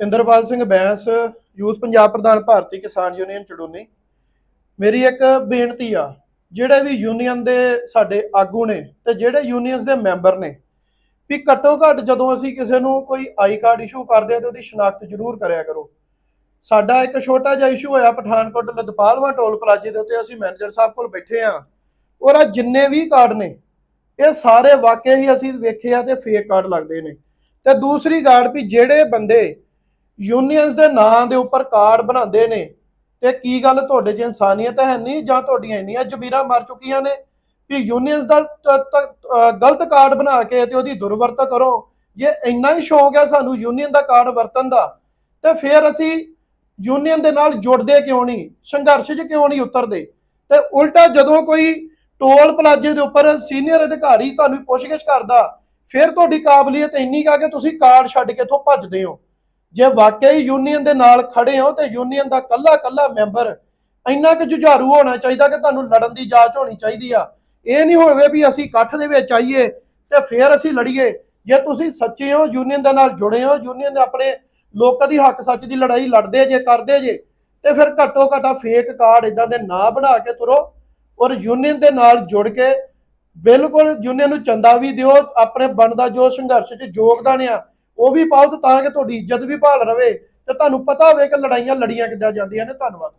Inderpal Singh Bains, youth Punjab ਪ੍ਰਧਾਨ ਭਾਰਤੀ ਕਿਸਾਨ union Chaduni. ਮੇਰੀ ਇੱਕ ਬੇਨਤੀ ਆ, ਜਿਹੜੇ ਵੀ ਯੂਨੀਅਨ ਦੇ ਸਾਡੇ ਆਗੂ ਨੇ ਤੇ ਜਿਹੜੇ ਯੂਨੀਅਨਸ ਦੇ ਮੈਂਬਰ ਨੇ, ਵੀ ਘੱਟੋ ਘੱਟ ਜਦੋਂ ਅਸੀਂ ਕਿਸੇ ਨੂੰ ਕੋਈ ਆਈ ਕਾਰਡ ਇਸ਼ੂ ਕਰਦੇ ਆ ਤੇ ਉਹਦੀ ਸ਼ਨਾਖਤ ਜ਼ਰੂਰ ਕਰਿਆ ਕਰੋ। ਸਾਡਾ ਇੱਕ ਛੋਟਾ ਜਿਹਾ ਇਸ਼ੂ ਹੋਇਆ ਪਠਾਨਕੋਟ ਲਦਪਾਲਵਾ ਟੋਲ ਪਲਾਜ਼ੇ ਦੇ ਉੱਤੇ, ਅਸੀਂ ਮੈਨੇਜਰ ਸਾਹਿਬ ਕੋਲ ਬੈਠੇ ਆ। ਔਰ ਆ ਜਿੰਨੇ ਵੀ ਕਾਰਡ ਨੇ, ਇਹ ਸਾਰੇ ਵਾਕਿਆ ਹੀ ਅਸੀਂ ਵੇਖੇ ਆ ਤੇ ਫੇਕ ਕਾਰਡ ਲੱਗਦੇ ਨੇ। ਤੇ ਦੂਸਰੀ ਗੱਲ ਵੀ ਜਿਹੜੇ ਬੰਦੇ ਯੂਨੀਅਨਸ ਦੇ ਨਾਂ ਦੇ ਉੱਪਰ ਕਾਰਡ ਬਣਾਉਂਦੇ ਨੇ। ਤੇ ਕੀ ਗੱਲ ਤੁਹਾਡੇ 'ਚ ਇਨਸਾਨੀਅਤ ਹੈ ਨਹੀਂ ਜਾਂ ਤੁਹਾਡੀਆਂ ਇੰਨੀਆਂ ਜ਼ਮੀਰਾਂ ਮਰ ਚੁੱਕੀਆਂ ਨੇ? ਵੀ ਯੂਨੀਅਨਸ ਦਾ ਗਲਤ ਕਾਰਡ ਬਣਾ ਕੇ ਤੇ ਉਹਦੀ ਦੁਰਵਰਤੋਂ ਕਰੋ। ਜੇ ਇੰਨਾ ਹੀ ਸ਼ੌਂਕ ਹੈ ਸਾਨੂੰ ਯੂਨੀਅਨ ਦਾ ਕਾਰਡ ਵਰਤਣ ਦਾ, ਤੇ ਫਿਰ ਅਸੀਂ ਯੂਨੀਅਨ ਦੇ ਨਾਲ ਜੁੜਦੇ ਕਿਉਂ ਨਹੀਂ? ਸੰਘਰਸ਼ 'ਚ ਕਿਉਂ ਨਹੀਂ ਉਤਰਦੇ? ਤੇ ਉਲਟਾ ਜਦੋਂ ਕੋਈ ਟੋਲ ਪਲਾਜ਼ੇ ਦੇ ਉੱਪਰ ਸੀਨੀਅਰ ਅਧਿਕਾਰੀ ਤੁਹਾਨੂੰ ਪੁੱਛਗਿੱਛ ਕਰਦਾ, ਫਿਰ ਤੁਹਾਡੀ ਕਾਬਲੀਅਤ ਇੰਨੀ ਕਾ ਕਿ ਤੁਸੀਂ ਕਾਰਡ ਛੱਡ ਕੇ ਇੱਥੋਂ ਭੱਜਦੇ ਹੋ। ਜੇ ਵਾਕਈ ਯੂਨੀਅਨ ਦੇ ਨਾਲ ਖੜੇ ਹੋ ਤੇ ਯੂਨੀਅਨ ਦਾ ਕੱਲਾ ਕੱਲਾ ਮੈਂਬਰ ਇੰਨਾ ਕਿ ਜੁਝਾਰੂ ਹੋਣਾ ਚਾਹੀਦਾ ਕਿ ਤੁਹਾਨੂੰ ਲੜਨ ਦੀ ਜਾਂਚ ਹੋਣੀ ਚਾਹੀਦੀ ਆ। ਇਹ ਨਹੀਂ ਹੋਵੇ ਵੀ ਅਸੀਂ ਇਕੱਠ ਦੇ ਵਿੱਚ ਆਈਏ ਤੇ ਫਿਰ ਅਸੀਂ ਲੜੀਏ। ਜੇ ਤੁਸੀਂ ਸੱਚੇ ਹੋ ਯੂਨੀਅਨ ਦੇ ਨਾਲ ਜੁੜੇ ਹੋ ਯੂਨੀਅਨ ਦੇ ਆਪਣੇ ਲੋਕਾਂ ਦੀ ਹੱਕ ਸੱਚ ਦੀ ਲੜਾਈ ਲੜਦੇ ਜੇ, ਕਰਦੇ ਜੇ, ਤੇ ਫਿਰ ਘੱਟੋ ਘੱਟਾ ਫੇਕ ਕਾਰਡ ਇਦਾਂ ਦੇ ਨਾ ਬਣਾ ਕੇ ਤੁਰੋ ਔਰ ਯੂਨੀਅਨ ਦੇ ਨਾਲ ਜੁੜ ਕੇ ਬਿਲਕੁਲ ਯੂਨੀਅਨ ਨੂੰ ਚੰਦਾ ਵੀ ਦਿਓ, ਆਪਣੇ ਬਣਦਾ ਜੋ ਸੰਘਰਸ਼ 'ਚ ਯੋਗਦਾਨ ਆ। ਉਹ ਵੀ ਪਾਓ ਤਾਂ ਕਿ ਤੁਹਾਡੀ ਇੱਜ਼ਤ ਵੀ ਭਾਲ ਰਵੇ ਤੇ ਤੁਹਾਨੂੰ ਪਤਾ ਹੋਵੇ ਕਿ ਲੜਾਈਆਂ ਲੜੀਆਂ ਕਿੱਦਾਂ ਜਾਂਦੀਆਂ ਨੇ, ਧੰਨਵਾਦ।